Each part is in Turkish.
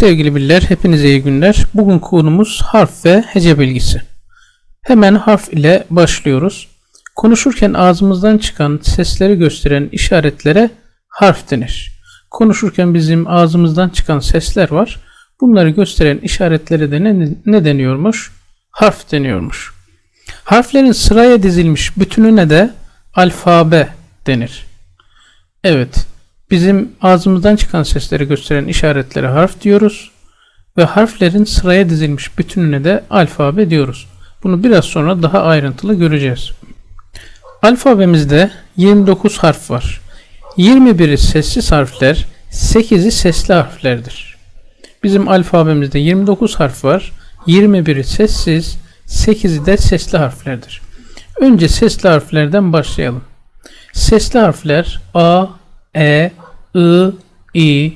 Sevgili biller, hepinize iyi günler. Bugün konumuz harf ve hece bilgisi. Hemen harf ile başlıyoruz. Konuşurken ağzımızdan çıkan sesleri gösteren işaretlere harf denir. Konuşurken bizim ağzımızdan çıkan sesler var. Bunları gösteren işaretlere de ne, ne deniyormuş? Harf deniyormuş. Harflerin sıraya dizilmiş bütününe de alfabe denir. Evet, bizim ağzımızdan çıkan sesleri gösteren işaretlere harf diyoruz ve harflerin sıraya dizilmiş bütününe de alfabe diyoruz. Bunu biraz sonra daha ayrıntılı göreceğiz. Alfabemizde 29 harf var. 21'i sessiz harfler, 8'i sesli harflerdir. Bizim alfabemizde 29 harf var. 21'i sessiz, 8'i de sesli harflerdir. Önce sesli harflerden başlayalım. Sesli harfler A, E, I, I,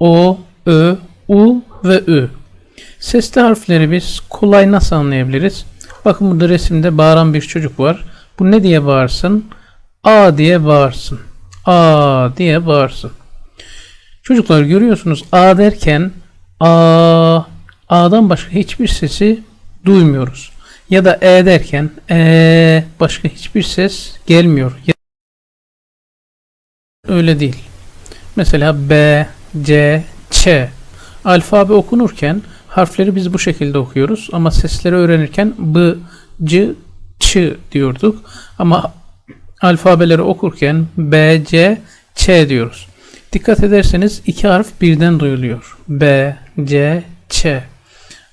O, Ö, U ve Ü. Sesli harfleri biz kolay nasıl anlayabiliriz? Bakın burada resimde bağıran bir çocuk var. Bu ne diye bağırsın? A diye bağırsın. A diye bağırsın. Çocuklar görüyorsunuz A derken A A'dan başka hiçbir sesi duymuyoruz. Ya da E derken E başka hiçbir ses gelmiyor. Öyle değil. Mesela B, C, Ç. Alfabe okunurken harfleri biz bu şekilde okuyoruz ama sesleri öğrenirken B, C, Ç diyorduk. Ama alfabeleri okurken B, C, Ç diyoruz. Dikkat ederseniz iki harf birden duyuluyor. B, C, Ç.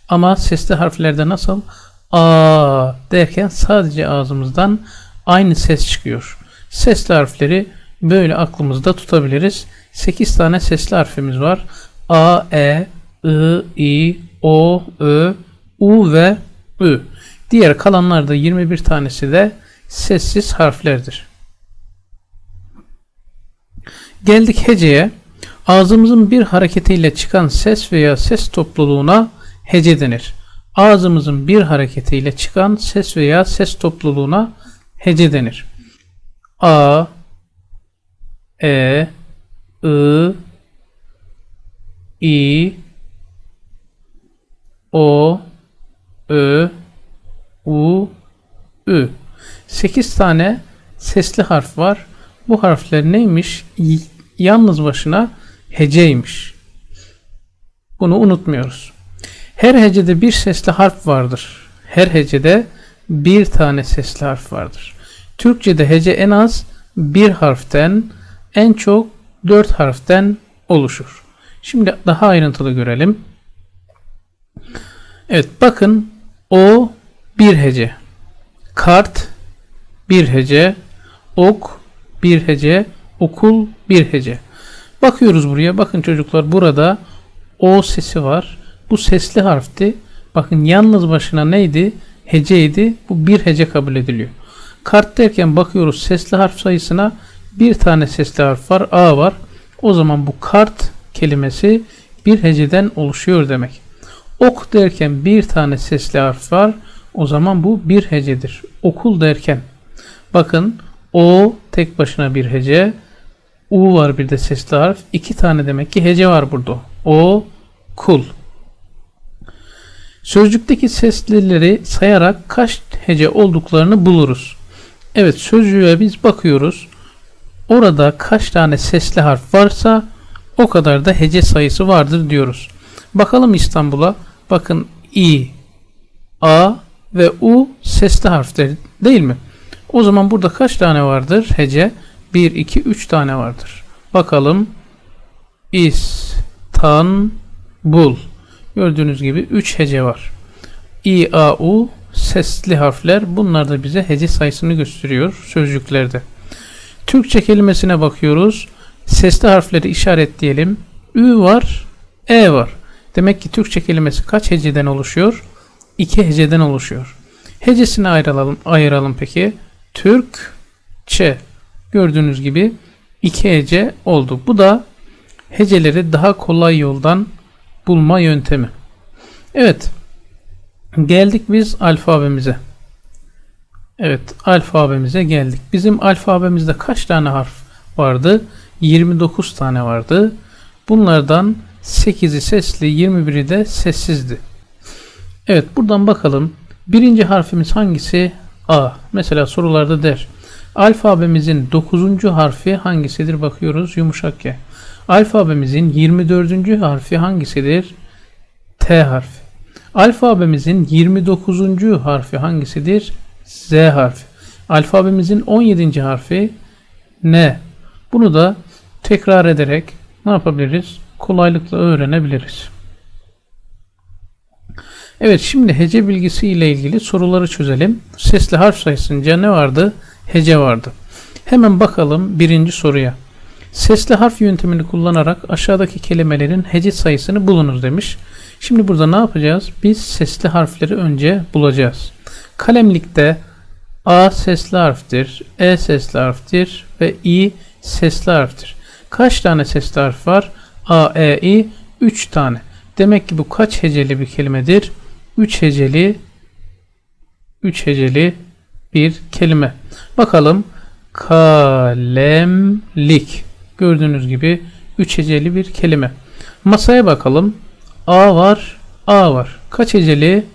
Ama sesli harflerde nasıl? A derken sadece ağzımızdan aynı ses çıkıyor. Sesli harfleri böyle aklımızda tutabiliriz. 8 tane sesli harfimiz var. A, E, I, I, O, Ö, U ve Ü. Diğer kalanlarda 21 tanesi de sessiz harflerdir. Geldik heceye. Ağzımızın bir hareketiyle çıkan ses veya ses topluluğuna hece denir. Ağzımızın bir hareketiyle çıkan ses veya ses topluluğuna hece denir. A, E, I, I, O, Ö, U, Ü. 8 tane sesli harf var. Bu harfler neymiş? Yalnız başına heceymiş. Bunu unutmuyoruz. Her hecede bir sesli harf vardır. Her hecede bir tane sesli harf vardır. Türkçe'de hece en az bir harften, en çok dört harften oluşur. Şimdi daha ayrıntılı görelim. Evet bakın o bir hece. Kart bir hece. Ok bir hece. Okul bir hece. Bakıyoruz buraya. Bakın çocuklar burada o sesi var. Bu sesli harfti. Bakın yalnız başına neydi? Heceydi. Bu bir hece kabul ediliyor. Kart derken bakıyoruz sesli harf sayısına bir tane sesli harf var. A var. O zaman bu kart kelimesi bir heceden oluşuyor demek. Ok derken bir tane sesli harf var. O zaman bu bir hecedir. Okul derken bakın o tek başına bir hece. U var bir de sesli harf. İki tane demek ki hece var burada. O kul. Sözcükteki seslileri sayarak kaç hece olduklarını buluruz. Evet sözcüğe biz bakıyoruz. Orada kaç tane sesli harf varsa o kadar da hece sayısı vardır diyoruz. Bakalım İstanbul'a. Bakın i, a ve u sesli harfler değil mi? O zaman burada kaç tane vardır hece? 1, 2, 3 tane vardır. Bakalım. İstanbul. Gördüğünüz gibi 3 hece var. İ, A, U sesli harfler. Bunlar da bize hece sayısını gösteriyor sözcüklerde. Türkçe kelimesine bakıyoruz. Sesli harfleri işaretleyelim. Ü var, E var. Demek ki Türkçe kelimesi kaç heceden oluşuyor? 2 heceden oluşuyor. Hecesini ayıralım, ayıralım peki. Türkçe. Gördüğünüz gibi 2 hece oldu. Bu da heceleri daha kolay yoldan bulma yöntemi. Evet. Geldik biz alfabemize. Evet, alfabemize geldik. Bizim alfabemizde kaç tane harf vardı? 29 tane vardı. Bunlardan 8'i sesli, 21'i de sessizdi. Evet buradan bakalım. Birinci harfimiz hangisi? A. Mesela sorularda der. Alfabemizin 9. harfi hangisidir? Bakıyoruz yumuşak G. Alfabemizin 24. harfi hangisidir? T harfi. Alfabemizin 29. harfi hangisidir? Z harfi. Alfabemizin 17. harfi N. Bunu da tekrar ederek ne yapabiliriz? Kolaylıkla öğrenebiliriz. Evet şimdi hece bilgisi ile ilgili soruları çözelim. Sesli harf sayısınca ne vardı? Hece vardı. Hemen bakalım birinci soruya. Sesli harf yöntemini kullanarak aşağıdaki kelimelerin hece sayısını bulunuz demiş. Şimdi burada ne yapacağız? Biz sesli harfleri önce bulacağız. Kalemlikte A sesli harftir, E sesli harftir ve İ sesli harftir. Kaç tane sesli harf var? A, E, I 3 tane. Demek ki bu kaç heceli bir kelimedir? 3 heceli 3 heceli bir kelime. Bakalım kalemlik. Gördüğünüz gibi 3 heceli bir kelime. Masaya bakalım. A var, A var. Kaç heceli?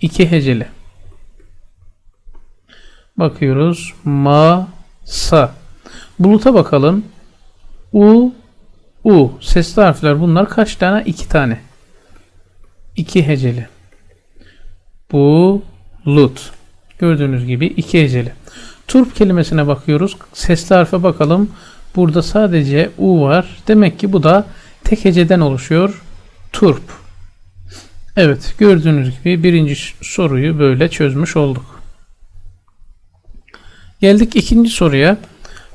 2 heceli. Bakıyoruz. Masa. Buluta bakalım. U, U. Sesli harfler bunlar kaç tane? 2 tane. 2 heceli. Bulut. Gördüğünüz gibi 2 heceli. Turp kelimesine bakıyoruz. Sesli harfe bakalım. Burada sadece U var. Demek ki bu da tek heceden oluşuyor. Turp. Evet gördüğünüz gibi birinci soruyu böyle çözmüş olduk. Geldik ikinci soruya.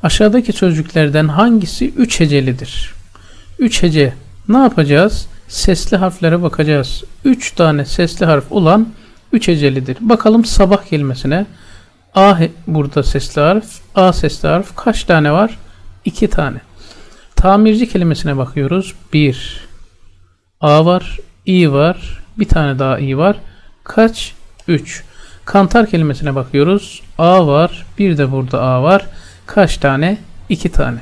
Aşağıdaki sözcüklerden hangisi 3 hecelidir? 3 hece ne yapacağız? Sesli harflere bakacağız. 3 tane sesli harf olan 3 hecelidir. Bakalım sabah kelimesine. A burada sesli harf. A sesli harf kaç tane var? 2 tane. Tamirci kelimesine bakıyoruz. 1. A var. İ var. Bir tane daha i var. Kaç? 3. Kantar kelimesine bakıyoruz. A var. Bir de burada A var. Kaç tane? 2 tane.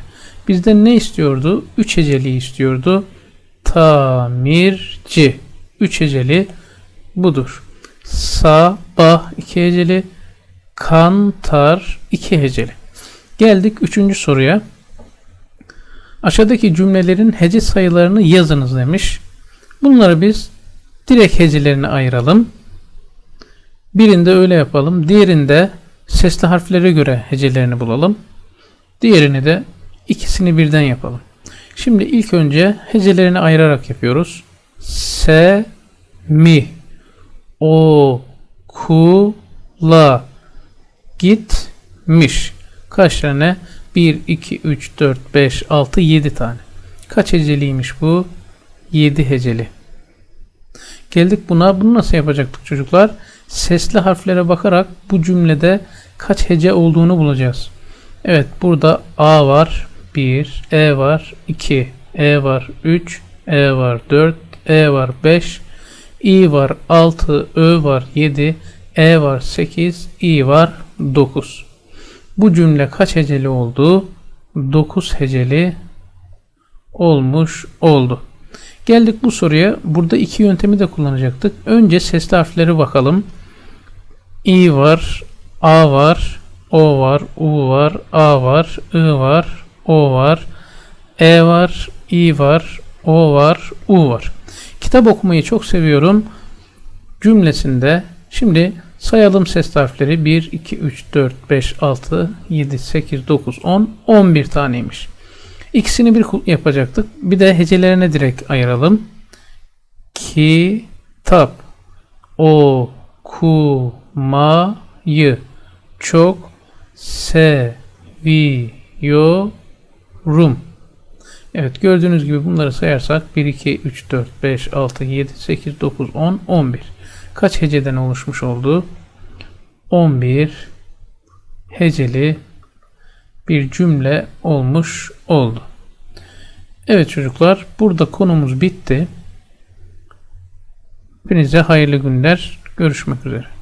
Bizden ne istiyordu? 3 heceli istiyordu. Tamirci. 3 heceli budur. Sabah 2 heceli. Kantar 2 heceli. Geldik 3. soruya. Aşağıdaki cümlelerin hece sayılarını yazınız demiş. Bunları biz direkt hecelerine ayıralım. Birinde öyle yapalım. Diğerinde sesli harflere göre hecelerini bulalım. Diğerini de ikisini birden yapalım. Şimdi ilk önce hecelerini ayırarak yapıyoruz. Se, mi, o, ku, la, gitmiş. Kaç tane? 1, 2, 3, 4, 5, 6, 7 tane. Kaç heceliymiş bu? 7 heceli. Geldik buna. Bunu nasıl yapacaktık çocuklar? Sesli harflere bakarak bu cümlede kaç hece olduğunu bulacağız. Evet burada A var 1, E var 2, E var 3, E var 4, E var 5, İ var 6, Ö var 7, E var 8, İ var 9. Bu cümle kaç heceli oldu? 9 heceli olmuş oldu. Geldik bu soruya. Burada iki yöntemi de kullanacaktık. Önce sesli harfleri bakalım. İ var, A var, O var, U var, A var, I var, O var, E var, İ var, O var, U var. Kitap okumayı çok seviyorum cümlesinde şimdi sayalım ses harfleri 1, 2, 3, 4, 5, 6, 7, 8, 9, 10, 11 taneymiş. İkisini bir yapacaktık. Bir de hecelerine direkt ayıralım. Kitap okumayı çok seviyorum. Evet gördüğünüz gibi bunları sayarsak 1, 2, 3, 4, 5, 6, 7, 8, 9, 10, 11. Kaç heceden oluşmuş oldu? 11 heceli bir cümle olmuş oldu. Evet çocuklar burada konumuz bitti. Hepinize hayırlı günler. Görüşmek üzere.